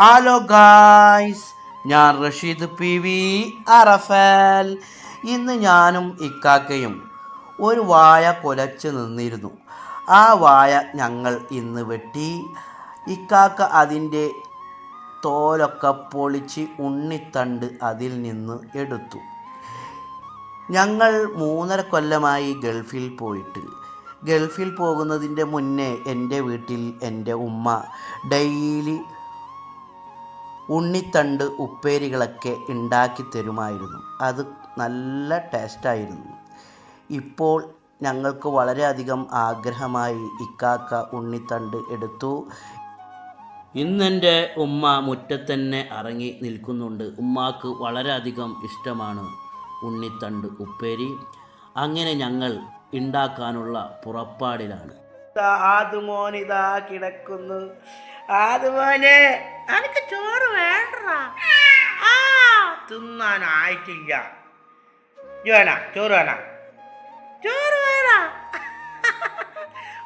Hello guys ഞാൻ Rasheed P V അറഫൽ. ഇന്ന് ഞാനും ഇക്കാക്കയും ഒരു വായ കൊലച്ച് നിന്നിരുന്നു. ആ വായ ഞങ്ങൾ ഇന്ന് വെട്ടി. ഇക്കാക്ക അതിന്റെ തോലൊക്കെ പൊളിച്ച് ഉണ്ണിത്തണ്ട് അതിൽ നിന്ന് എടുത്തു. ഞങ്ങൾ മൂന്നര കൊല്ലമായി ഗൾഫിൽ പോയിട്ട്. ഗൾഫിൽ പോകുന്നതിന്റെ മുന്നേ എന്റെ വീട്ടിൽ എന്റെ ഉമ്മ ഡെയിലി ഉണ്ണിത്തണ്ട് ഉപ്പേരികളൊക്കെ ഉണ്ടാക്കി തരുമായിരുന്നു. അത് നല്ല ടേസ്റ്റായിരുന്നു. ഇപ്പോൾ ഞങ്ങൾക്ക് വളരെയധികം ആഗ്രഹമായി ഇക്കാക്ക ഉണ്ണിത്തണ്ട് എടുത്തു. ഇന്നെന്റെ ഉമ്മ മുറ്റത്തന്നെ ഇറങ്ങി നിൽക്കുന്നുണ്ട്. ഉമ്മാക്ക് വളരെയധികം ഇഷ്ടമാണ് ഉണ്ണിത്തണ്ട് ഉപ്പേരി. അങ്ങനെ ഞങ്ങൾ ഉണ്ടാക്കാനുള്ള പുറപ്പാടിലാണ്. ആദ്യമോനിതാ കിടക്കുന്നു. ആദുമോനെ അനക്ക് ചോറ് വേണ്ട ആ തിന്നാനായിട്ടില്ല. വേണ ചോറ് വേണ. ചോറ് വേണ.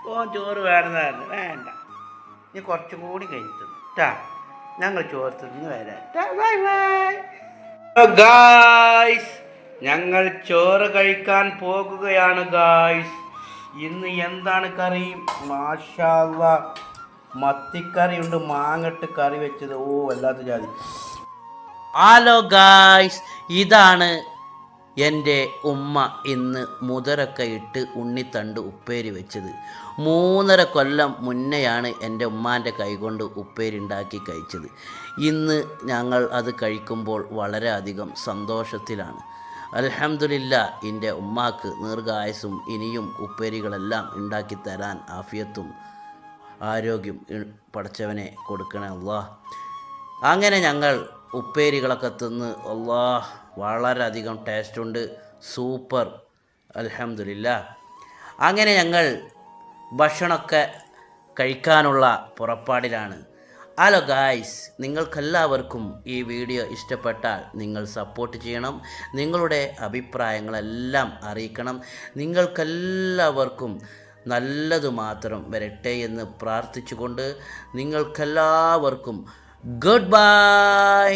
ഓ ചോറ് വേണമെന്നായിരുന്നു വേണ്ട. നീ കുറച്ചും കൂടി കഴിഞ്ഞു ടാ ഞങ്ങൾ ചോറ് തിന്ന് വരാം. ഗായ്സ് ഞങ്ങൾ ചോറ് കഴിക്കാൻ പോകുകയാണ് ഗായ്സ്. ഇന്ന് എന്താണ് കറി? മാഷാള്ള മത്തിക്കറി ഉണ്ട് മാങ്ങട്ട് കറി വെച്ചത്. ഓ വല്ലാത്ത ജാതി. ഹലോ ഗായ്സ് ഇതാണ് എന്റെ ഉമ്മ ഇന്ന് മുതരൊക്കെ ഇട്ട് ഉണ്ണിത്തണ്ട് ഉപ്പേരി വെച്ചത്. മൂന്നര കൊല്ലം മുന്നെയാണ് എന്റെ ഉമ്മാന്റെ കൈകൊണ്ട് ഉപ്പേരി ഉണ്ടാക്കി കഴിച്ചത്. ഇന്ന് ഞങ്ങൾ അത് കഴിക്കുമ്പോൾ വളരെയധികം സന്തോഷത്തിലാണ്. അൽഹംദുലില്ല എന്റെ ഉമ്മാക്ക് ദീർഘായുസും ഇനിയും ഉപ്പേരികളെല്ലാം ഉണ്ടാക്കി തരാൻ ആഫിയത്തും ആരോഗ്യം പഠിച്ചവനെ കൊടുക്കണേ അള്ളാഹ്. അങ്ങനെ ഞങ്ങൾ ഉപ്പേരികളൊക്കെ തിന്ന് അള്ളാഹ് വളരെയധികം ടേസ്റ്റുണ്ട് സൂപ്പർ അൽഹംദുലില്ല. അങ്ങനെ ഞങ്ങൾ ഭക്ഷണമൊക്കെ കഴിക്കാനുള്ള പുറപ്പാടിലാണ്. ഹലോ ഗായ്സ് നിങ്ങൾക്കെല്ലാവർക്കും ഈ വീഡിയോ ഇഷ്ടപ്പെട്ടാൽ നിങ്ങൾ സപ്പോർട്ട് ചെയ്യണം നിങ്ങളുടെ അഭിപ്രായങ്ങളെല്ലാം അറിയിക്കണം നിങ്ങൾക്കെല്ലാവർക്കും നല്ലതു മാത്രം വരട്ടെ എന്ന് പ്രാർത്ഥിച്ചുകൊണ്ട് നിങ്ങൾക്കെല്ലാവർക്കും ഗുഡ് ബൈ!